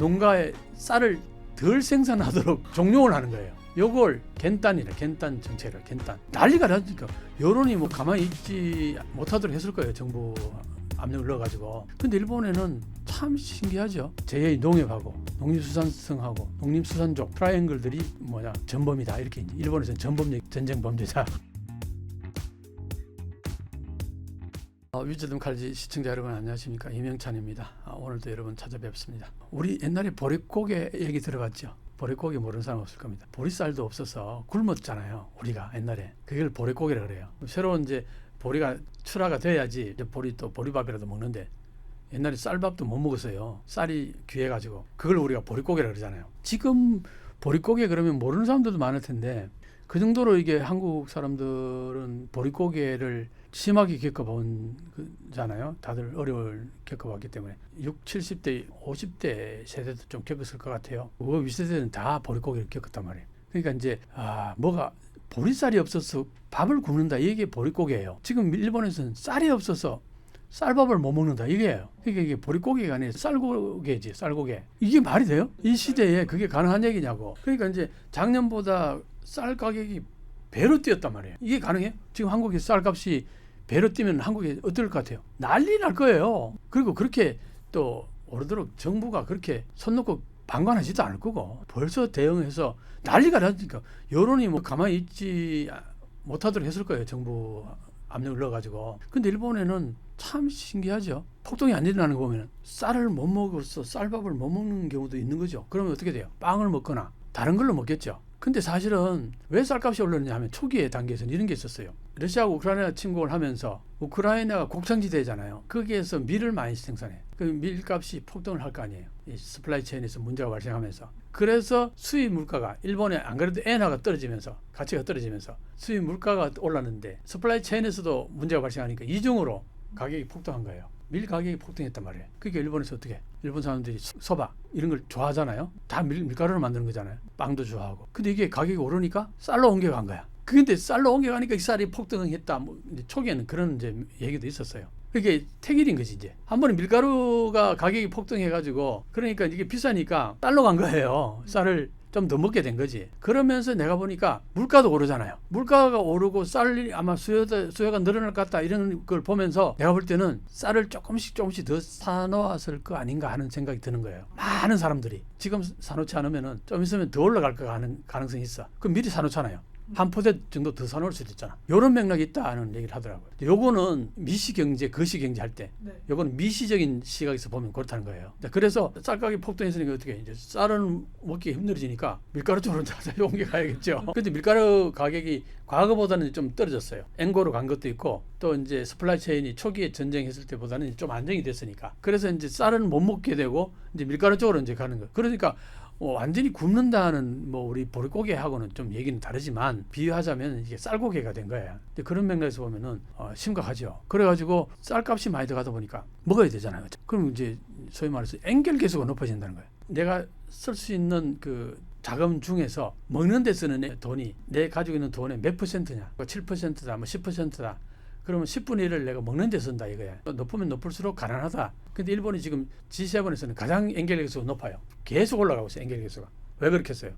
농가에 쌀을 덜 생산하도록 종용을 하는 거예요. 요걸 겐단이래 겐단 정책이래 겐단 난리가 나니까. 여론이 뭐 가만히 있지 못하도록 했을 거예요 정부 압력을 넣어가지고. 근데 일본에는 참 신기하죠. 제2 농협하고 농림수산성하고 농림수산족 트라이앵글들이 뭐냐 전범이다. 이렇게 일본에서는 전범 전쟁 범죄자. 어, 위즈덤 칼지 시청자 여러분 안녕하십니까? 이명찬입니다. 아, 오늘도 여러분 찾아뵙습니다 우리 옛날에 보릿고개 얘기 들어봤죠 보릿고개 모르는 사람 없을 겁니다. 보리쌀도 없어서 굶었잖아요. 우리가 옛날에 그걸 보릿고개라 그래요. 새로운 이제 보리가 출하가 돼야지 이제 보리 또 보리밥이라도 먹는데 옛날에 쌀밥도 못 먹었어요. 쌀이 귀해가지고 그걸 우리가 보릿고개라 그러잖아요. 지금 보릿고개 그러면 모르는 사람들도 많을 텐데 그 정도로 이게 한국 사람들은 보릿고개를 심하게 겪어본 거잖아요. 다들 어려움을 겪어봤기 때문에 6, 70대, 50대 세대도 좀 겪었을 것 같아요. 그 윗세대는 다 보릿고개를 겪었단 말이에요. 그러니까 이제 아 뭐가 보리쌀이 없어서 밥을 굽는다 이게 보릿고개예요. 지금 일본에서는 쌀이 없어서 쌀밥을 못 먹는다 이게요. 그러니까 이게 보릿고개가 아니라 쌀고개지 쌀고개. 이게 말이 돼요? 이 시대에 그게 가능한 얘기냐고. 그러니까 이제 작년보다 쌀 가격이 배로 뛰었단 말이에요. 이게 가능해요? 지금 한국의 쌀값이 배로 뛰면 한국에 어떨 것 같아요? 난리 날 거예요. 그리고 그렇게 또 오르도록 정부가 그렇게 손 놓고 방관하지도 않을 거고 벌써 대응해서 난리가 나니까 여론이 뭐 가만히 있지 못하도록 했을 거예요. 정부 압력을 넣어가지고. 근데 일본에는 참 신기하죠. 폭동이 안 일어나는 거 보면 쌀을 못 먹어서 쌀밥을 못 먹는 경우도 있는 거죠. 그러면 어떻게 돼요? 빵을 먹거나 다른 걸로 먹겠죠. 근데 사실은 왜 쌀값이 올랐냐 하면 초기의 단계에서는 이런 게 있었어요. 러시아가 우크라이나 침공을 하면서 우크라이나가 곡창지대잖아요. 거기에서 밀을 많이 생산해. 그 밀값이 폭등을 할 거 아니에요. 이 스플라이 체인에서 문제가 발생하면서. 그래서 수입 물가가 일본에 안 그래도 엔화가 떨어지면서 가치가 떨어지면서 수입 물가가 올랐는데 스플라이 체인에서도 문제가 발생하니까 이중으로 가격이 폭등한 거예요. 밀 가격이 폭등했단 말이에요. 그게 일본에서 어떻게? 일본 사람들이 소바 이런 걸 좋아하잖아요. 다 밀, 밀가루를 만드는 거잖아요. 빵도 좋아하고. 근데 이게 가격이 오르니까 쌀로 옮겨간 거야. 근데 쌀로 옮겨가니까 이 쌀이 폭등했다. 뭐 초기에는 그런 이제 얘기도 있었어요. 그게 택일인 거지 이제 한 번에 밀가루가 가격이 폭등해가지고 그러니까 이게 비싸니까 쌀로 간 거예요. 쌀을 좀 더 먹게 된 거지. 그러면서 내가 보니까 물가도 오르잖아요. 물가가 오르고 쌀이 아마 수요가, 수요가 늘어날 것 같다 이런 걸 보면서 내가 볼 때는 쌀을 조금씩 조금씩 더 사놓았을 거 아닌가 하는 생각이 드는 거예요. 많은 사람들이 지금 사놓지 않으면은 좀 있으면 더 올라갈 거 가는 가능성이 있어. 그럼 미리 사놓잖아요. 한 포대 정도 더 사놓을 수도 있잖아. 이런 맥락이 있다는 얘기를 하더라고요. 요거는 미시 경제, 거시 경제 할 때, 네. 요거는 미시적인 시각에서 보면 그렇다는 거예요. 자, 그래서 쌀 가격이 폭등했으니까 어떻게 해? 이제 쌀은 먹기 힘들어지니까 밀가루 쪽으로 다 옮겨가야겠죠. 근데 밀가루 가격이 과거보다는 좀 떨어졌어요. 앵고로 간 것도 있고 또 이제 스플라이 체인이 초기에 전쟁했을 때보다는 좀 안정이 됐으니까. 그래서 이제 쌀은 못 먹게 되고 이제 밀가루 쪽으로 이제 가는 거예요. 그러니까 어, 완전히 굽는다는 뭐 우리 보릿고개하고는 좀 얘기는 다르지만 비유하자면 이게 쌀고개가 된 거예요. 근데 그런 맥락에서 보면은 어, 심각하죠. 그래가지고 쌀값이 많이 들어가다 보니까 먹어야 되잖아요. 그럼 이제 소위 말해서 엔겔 계수가 높아진다는 거예요. 내가 쓸 수 있는 그 자금 중에서 먹는 데 쓰는 돈이 내 가지고 있는 돈의 몇 퍼센트냐? 7%다, 뭐 10%다. 그러면 10분의 1을 내가 먹는 데 쓴다 이거야. 높으면 높을수록 가난하다. 근데 일본이 지금 G7에서는 가장 엔겔 계수가 높아요. 계속 올라가고 있어요. 엔겔 계수가. 왜 그렇게 했어요?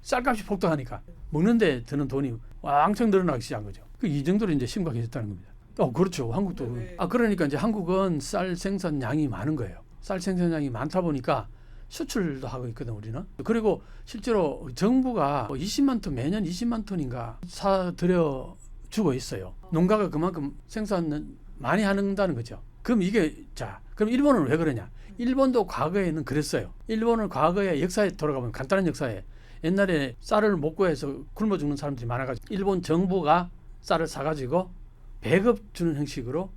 쌀값이 폭등하니까 먹는 데 드는 돈이 왕창 늘어나기 시작한 거죠. 그 이 정도로 이제 심각해졌다는 겁니다. 어, 그렇죠. 한국도. 네, 네. 아, 그러니까 이제 한국은 쌀 생산량이 많은 거예요. 쌀 생산량이 많다 보니까 수출도 하고 있거든 우리는. 그리고 실제로 정부가 20만 톤 매년 20만 톤인가 사들여 주고 있어요. 농가가 그만큼 생산을 많이 한다는 거죠. 그럼 이게 자, 그럼 일본은 왜 그러냐? 일본도 과거에는 그랬어요. 일본은 과거에 역사에 돌아가면 간단한 역사에 옛날에 쌀을 못 구해서 굶어 죽는 사람들이 많아가지고 일본 정부가 쌀을 사가지고 배급 주는 형식으로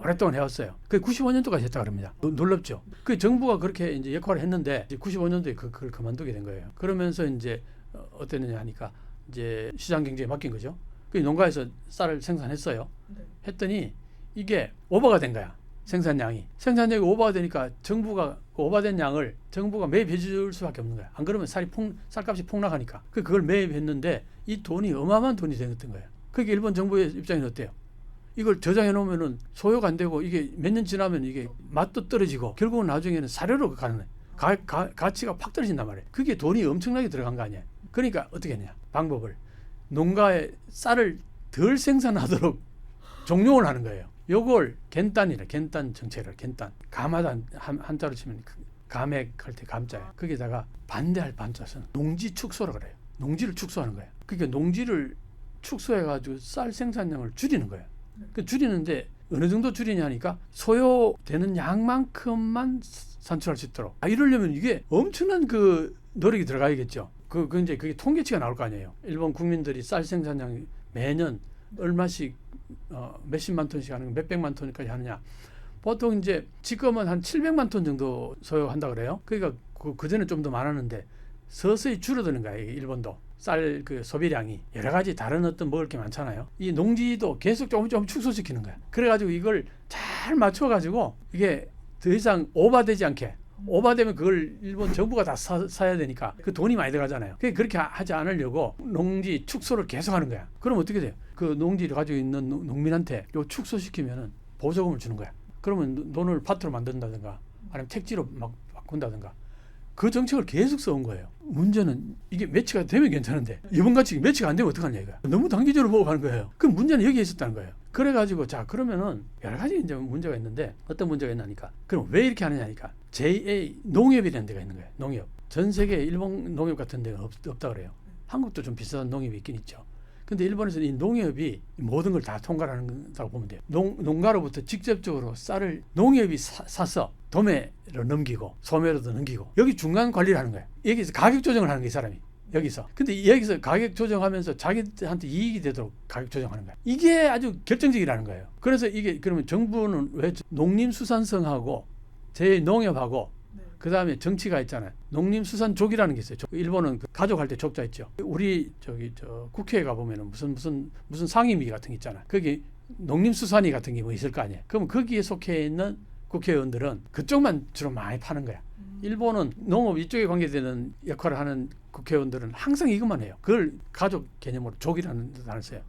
오랫동안 해왔어요. 그 95년도까지 했다 그럽니다. 노- 놀랍죠. 그 정부가 그렇게 이제 역할을 했는데 95년도에 그, 그걸 그만두게 된 거예요. 그러면서 이제 어, 어땠느냐 하니까 이제 시장 경제에 맡긴 거죠. 그 농가에서 쌀을 생산했어요. 네. 했더니 이게 오버가 된 거야. 생산량이. 생산량이 오버가 되니까 정부가 그 오버된 양을 정부가 매입해 줄 수밖에 없는 거야. 안 그러면 쌀이 폭, 쌀값이 폭락하니까. 그 그걸 매입했는데 이 돈이 어마어마한 돈이 되었던 거예요. 그게 일본 정부의 입장에는 어때요? 이걸 저장해 놓으면은 소요가 안 되고 이게 몇 년 지나면 이게 맛도 떨어지고 결국은 나중에는 사료로 가는 거예요. 가, 가, 가치가 팍 떨어진단 말이에요. 그게 돈이 엄청나게 들어간 거 아니에요. 그러니까 어떻게 했냐 방법을 농가에 쌀을 덜 생산하도록 종용을 하는 거예요. 요걸 겐단이라 겐단 정책이라 겐단 감하다 한, 한자로 치면 그 감액 할 때 감자야. 거기다가 반대할 반자는 농지 축소라 그래요. 농지를 축소하는 거예요. 그러니까 농지를 축소해 가지고 쌀 생산량을 줄이는 거예요. 그 줄이는데 어느 정도 줄이냐 하니까 소요되는 양만큼만 산출할 수 있도록. 아, 이러려면 이게 엄청난 그 노력이 들어가야겠죠. 그, 그 이제 그게 통계치가 나올 거 아니에요. 일본 국민들이 쌀 생산량이 매년 얼마씩 어, 몇십만 톤씩 하는 거, 몇백만 톤까지 하느냐. 보통 이제 지금은 한 700만 톤 정도 소요한다 그래요. 그러니까 그, 그전에 좀 더 많았는데 서서히 줄어드는 거예요. 이 일본도. 쌀 그 소비량이 여러 가지 다른 어떤 먹을 게 많잖아요. 이 농지도 계속 조금 조금 축소시키는 거야. 그래가지고 이걸 잘 맞춰가지고 이게 더 이상 오바되지 않게 오바되면 그걸 일본 정부가 다 사, 사야 되니까 그 돈이 많이 들어가잖아요. 그렇게 하- 하지 않으려고 농지 축소를 계속하는 거야. 그럼 어떻게 돼요? 그 농지를 가지고 있는 농- 농민한테 요 축소시키면은 보조금을 주는 거야. 그러면 노- 돈을 밭으로 만든다든가 아니면 택지로 막 바꾼다든가 그 정책을 계속 써온 거예요. 문제는 이게 매치가 되면 괜찮은데 이번 같이 매치가 안 되면 어떡하냐 이거야. 너무 단기적으로 보고 가는 거예요. 그 문제는 여기에 있었다는 거예요. 그래가지고 자 그러면은 여러 가지 이제 문제가 있는데 어떤 문제가 있나니까 그럼 왜 이렇게 하느냐니까 JA 농협이라는 데가 있는 거예요. 농협. 전 세계 일본 농협 같은 데가 없, 없다 그래요. 한국도 좀 비슷한 농협이 있긴 있죠. 근데 일본에서는 이 농협이 모든 걸 다 통과하는다고 보면 돼요. 농, 농가로부터 직접적으로 쌀을 농협이 사, 사서 도매로 넘기고 소매로도 넘기고 여기 중간 관리를 하는 거예요. 여기서 가격 조정을 하는 이 사람이. 여기서. 근데 여기서 가격 조정하면서 자기한테 이익이 되도록 가격 조정하는 거예요. 이게 아주 결정적이라는 거예요. 그래서 이게 그러면 정부는 왜 농림수산성하고 제 농협하고 그 다음에 정치가 있잖아요. 농림수산족이라는 게 있어요. 족- 일본은 그 가족할 때 족자 있죠. 우리 저기 저 국회에 가 보면은 무슨 무슨 무슨 상임위 같은 게 있잖아. 거기 농림수산위 같은 게 뭐 있을 거 아니에요. 그럼 거기에 속해 있는 국회의원들은 그쪽만 주로 많이 파는 거야. 일본은 농업 이쪽에 관계되는 역할을 하는 국회의원들은 항상 이것만 해요. 그걸 가족 개념으로 족이라는 단어를 써요.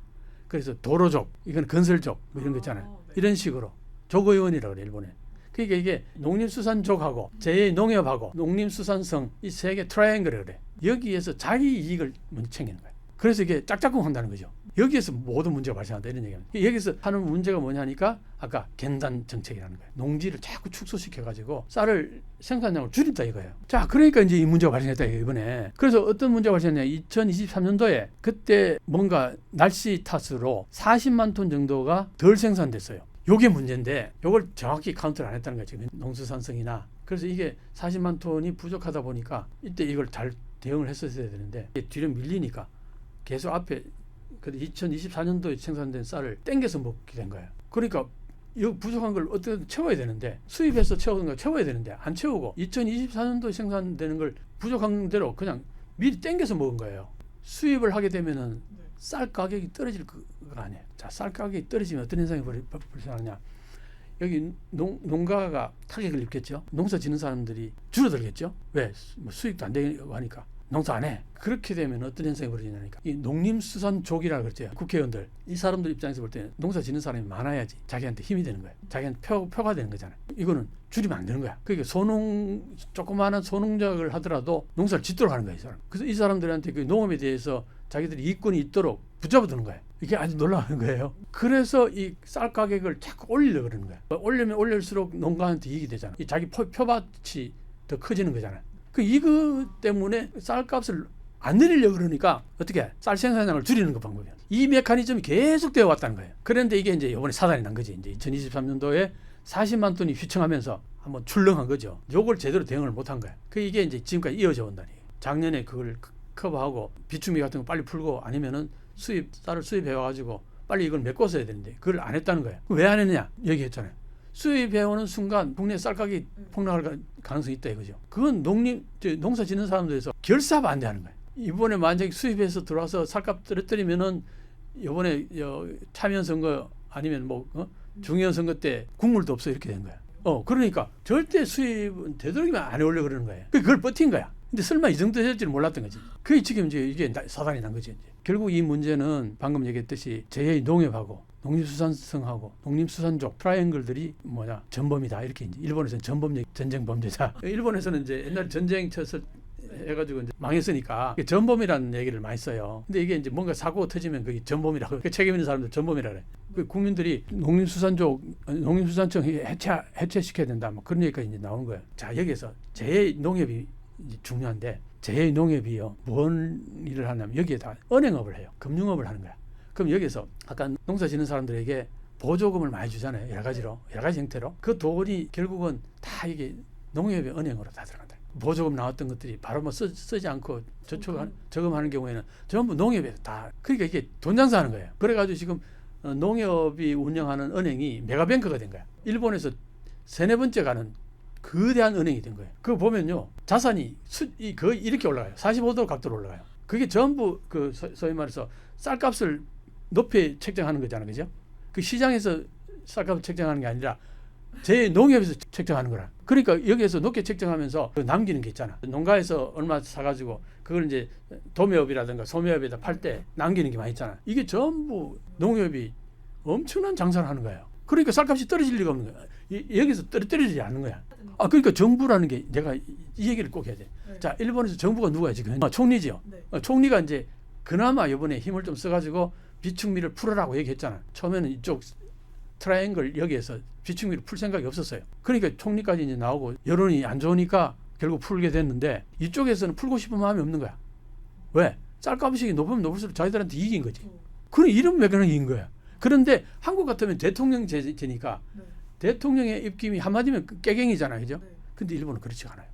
그래서 도로족, 이건 건설족 뭐 이런 거 있잖아요. 이런 식으로 족의원이라 그래 일본에. 그러니까 이게 농림수산족하고 제2농협하고 농림수산성 이 세 개 트라이앵글을 그래. 여기에서 자기 이익을 먼저 챙기는 거야. 그래서 이게 짝짝꿍 한다는 거죠. 여기에서 모든 문제가 발생한다 이런 얘기입니다. 여기서 하는 문제가 뭐냐니까 아까 겐단 정책이라는 거예요. 농지를 자꾸 축소시켜 가지고 쌀을 생산량을 줄인다 이거예요. 자, 그러니까 이제 이 문제가 발생했다 이번에. 그래서 어떤 문제가 발생했냐? 2023년도에 그때 뭔가 날씨 탓으로 40만 톤 정도가 덜 생산됐어요. 요게 문제인데 요걸 정확히 카운트를 안 했다는 거죠. 농수산성이나 그래서 이게 40만 톤이 부족하다 보니까 이때 이걸 잘 대응을 했었어야 되는데 뒤로 밀리니까 계속 앞에 그 2024년도에 생산된 쌀을 땡겨서 먹게 된 거예요. 그러니까 이 부족한 걸 어떻게든 채워야 되는데 수입해서 채우는 걸 채워야 되는데 안 채우고 2024년도에 생산되는 걸 부족한 대로 그냥 미리 땡겨서 먹은 거예요. 수입을 하게 되면은 쌀 가격이 떨어질 거 아니에요. 자, 쌀 가격이 떨어지면 어떤 현상이 발생하냐? 여기 농, 농가가 타격을 입겠죠. 농사 짓는 사람들이 줄어들겠죠. 왜? 뭐 수익도 안 되고 하니까 농사 안 해. 그렇게 되면 어떤 현상이 벌어지냐니까 이 농림수산족이라 그랬죠. 국회의원들 이 사람들 입장에서 볼 때는 농사 짓는 사람이 많아야지 자기한테 힘이 되는 거예요. 자기한테 표, 표가 되는 거잖아요. 이거는 줄이면 안 되는 거야. 그러니까 소농 조그마한 소농작을 하더라도 농사를 짓도록 하는 거예요. 이 사람. 그래서 이 사람들한테 그 농업에 대해서 자기들이 이권이 있도록 붙잡아두는 거예요. 이게 아주 놀라운 거예요. 그래서 이 쌀 가격을 자꾸 올리려고 그러는 거예요. 올리면 올릴수록 농가한테 이익이 되잖아. 이 자기 표, 표밭이 더 커지는 거잖아요. 그 이거 때문에 쌀값을 안 내리려고 그러니까 어떻게 쌀 생산량을 줄이는 거 방법이야. 이 메커니즘이 계속 되어 왔다는 거예요. 그런데 이게 이제 이번에 사단이 난 거지. 이제 2023년도에 40만 톤이 휘청하면서 한번 출렁한 거죠. 요걸 제대로 대응을 못한 거야. 그 이게 이제 지금까지 이어져 온다니. 작년에 그걸 크- 커버하고 비축미 같은 거 빨리 풀고 아니면은 수입 쌀을 수입해 와가지고 빨리 이걸 메꿔서야 되는데 그걸 안 했다는 거예요. 왜 안 했느냐 얘기했잖아요. 수입해 오는 순간 국내 쌀 가격이 폭락할 가- 가능성이 있다 이거죠. 그건 농림 저 농사 짓는 사람들에서 결사가 안 되는 거예요. 이번에 만약에 수입해서 들어와서 쌀값 떨어뜨리면은 이번에 여, 참여 선거 아니면 뭐 어? 중의원 선거 때 국물도 없어 이렇게 된 거야. 어 그러니까 절대 수입은 되도록이면 안 해오려 그러는 거예요. 그걸 버틴 거야. 근데 설마 이 정도 될줄 몰랐던 거지. 그게 지금 이제 이게 나- 사단이 난 거지. 이제. 결국 이 문제는 방금 얘기했듯이 제2 농협하고 농림수산성하고 농림수산족 트라이앵글들이 뭐냐 전범이다 이렇게 이제 일본에서는 전범 전쟁 범죄자 일본에서는 이제 옛날 전쟁 쳤을 해가지고 이제 망했으니까 전범이라는 얘기를 많이 써요. 근데 이게 이제 뭔가 사고가 터지면 그게 전범이라고 그 책임 있는 사람들 전범이라 그래. 그 국민들이 농림수산족 농림수산청 해체 해체시켜야 된다 뭐 그런 얘기가 이제 나오는 거예요. 자 여기에서 제 농협이 중요한데 제 농협이요 뭔 일을 하냐면 여기에 다 은행업을 해요. 금융업을 하는 거야. 그럼 여기서 아까 농사 짓는 사람들에게 보조금을 많이 주잖아요. 여러 가지로 여러 가지 형태로 그 돈이 결국은 다 이게 농협의 은행으로 다 들어간다. 보조금 나왔던 것들이 바로 뭐 쓰, 쓰지 않고 저축 저금하는 경우에는 전부 농협에서 다 그러니까 이게 돈 장사하는 거예요. 그래가지고 지금 어, 농협이 운영하는 은행이 메가뱅크가 된 거야. 일본에서 세네 번째 가는 거대한 은행이 된 거예요. 그거 보면요 자산이 수, 이, 거의 이렇게 올라가요. 45도 각도로 올라가요. 그게 전부 그 소, 소위 말해서 쌀값을 높이 책정하는 거잖아요, 그죠? 그 시장에서 쌀값을 책정하는 게 아니라 제 농협에서 책정하는 거라. 그러니까 여기에서 높게 책정하면서 그 남기는 게 있잖아. 농가에서 얼마 사가지고 그걸 이제 도매업이라든가 소매업에다 팔 때 남기는 게 많이 있잖아. 이게 전부 농협이 엄청난 장사를 하는 거예요. 그러니까 쌀값이 떨어질 리가 없는 거야. 이- 여기서 떨, 떨어지지 않는 거야. 아 그러니까 정부라는 게 내가 이, 이 얘기를 꼭 해야 돼. 네. 자 일본에서 정부가 누가 지금 아, 총리지요. 네. 어, 총리가 이제 그나마 이번에 힘을 좀 써가지고 비축미를 풀어라고 얘기했잖아. 처음에는 이쪽 트라이앵글 여기에서 비축미를 풀 생각이 없었어요. 그러니까 총리까지 이제 나오고 여론이 안 좋으니까 결국 풀게 됐는데 이쪽에서는 풀고 싶은 마음이 없는 거야. 왜? 쌀값이 높으면 높을수록 자기들한테 이긴 거지. 어, 그런 이런 맥락이 이긴 거야. 그런데 한국 같으면 대통령 제니까 네. 대통령의 입김이 한마디면 깨갱이잖아요. 그죠? 네. 근데 일본은 그렇지 않아요.